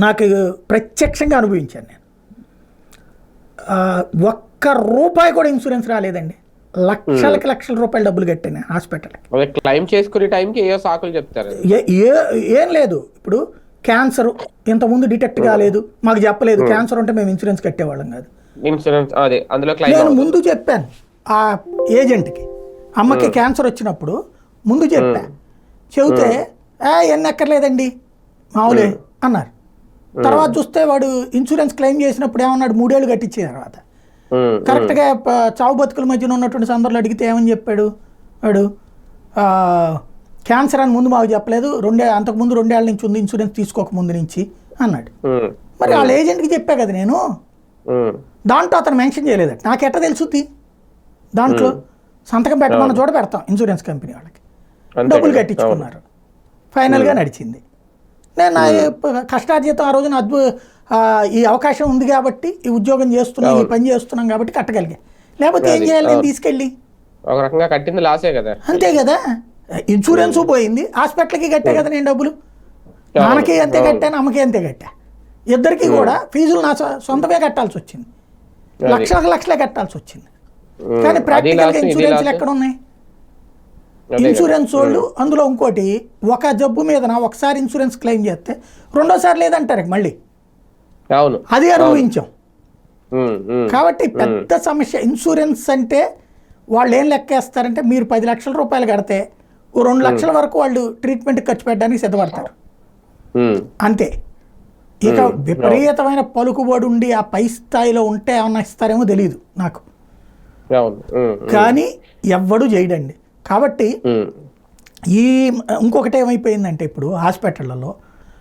నాకు ప్రత్యక్షంగా అనుభవించాను నేను. ఒక్క రూపాయి కూడా ఇన్సూరెన్స్ రాలేదండి. లక్షలకి లక్షల రూపాయలు డబ్బులు కట్టాను నేను హాస్పిటల్కి. క్లైమ్ చేసుకునే టైంకి ఏవో సాకులు చెప్తారు? ఏ ఏ- ఏం లేదు. ఇప్పుడు క్యాన్సర్ ఇంతకుముందు డిటెక్ట్ కాలేదు. మాకు చెప్పలేదు. క్యాన్సర్ ఉంటే మేము ఇన్సూరెన్స్ కట్టేవాళ్ళం కాదు. ఇన్సూరెన్స్ అదే అందులో నేను ముందు చెప్పాను. ఆ ఏజెంట్కి అమ్మకి క్యాన్సర్ వచ్చినప్పుడు ముందు చెప్పా. చెబితే "ఆ, ఎన్ని ఎక్కర్లేదండి? మామూలే అన్నారు. తర్వాత చూస్తే వాడు ఇన్సూరెన్స్ క్లెయిమ్ చేసినప్పుడు ఏమన్నాడు మూడేళ్ళు కట్టించిన తర్వాత. కరెక్ట్గా ప- చావు బతుకుల మధ్యన ఉన్నటువంటి సందర్భంలో అడిగితే ఏమని చెప్పాడు? వాడు క్యాన్సర్ అని ముందు మాకు చెప్పలేదు రెండే అంతకుముందు రెండేళ్ళ నుంచి ఉంది ఇన్సూరెన్స్ తీసుకోక ముందు నుంచి అన్నాడు. మరి వాళ్ళ ఏజెంట్కి చెప్పా కదా నేను? దాంట్లో అతను మెన్షన్ చేయలేదట నాకు ఎట్ట తెలుసుద్ది? దాంట్లో సంతకం పెట్టమన్న చోట పెడతాం ఇన్సూరెన్స్ కంపెనీ వాళ్ళకి. డబ్బులు కట్టించుకున్నారు. ఫైనల్గా నడిచింది. నేను కష్టార్జితం ఆ రోజున అద్భు ఈ అవకాశం ఉంది కాబట్టి ఈ ఉద్యోగం చేస్తున్నాం ఈ పని చేస్తున్నాం కాబట్టి కట్టగలిగా. లేకపోతే ఏం చేయాలి నేను తీసుకెళ్ళి? ఒక రకంగా కట్టింది లాసే కదా. అంతే కదా? ఇన్సూరెన్స్ పోయింది హాస్పిటల్కి కట్టే కదా నేను డబ్బులు? నాన్నకి అంతే కట్టాను అమ్మకి అంతే కట్టా? ఇద్దరికి కూడా ఫీజులు నా సొంతమే కట్టాల్సి వచ్చింది. లక్షలకు లక్షలే కట్టాల్సి వచ్చింది. కానీ ప్రాక్టికల్గా ఇన్సూరెన్స్లు ఎక్కడ ఉన్నాయి. ఇన్సూరెన్స్ వాళ్ళు అందులో ఇంకోటి ఒక జబ్బు మీద ఒకసారి ఇన్సూరెన్స్ క్లెయిమ్ చేస్తే రెండోసారి లేదంటారు మళ్ళీ. అవును. అది అనుభవించాం. కాబట్టి పెద్ద సమస్య ఇన్సూరెన్స్ అంటే వాళ్ళు ఏం లెక్కేస్తారంటే మీరు పది లక్షల రూపాయలు కడితే ఓ రెండు లక్షల వరకు వాళ్ళు ట్రీట్మెంట్ ఖర్చు పెట్టడానికి సిద్ధపడతారు. అంతే. ఇక విపరీతమైన పలుకుబడి ఉండి ఆ పై స్థాయిలో ఉంటే ఏమన్నా ఇస్తారేమో తెలియదు నాకు. కానీ ఎవ్వడు చేయడండి. కాబట్టి ఈ ఇంకొకటి ఏమైపోయిందంటే ఇప్పుడు హాస్పిటళ్ళలో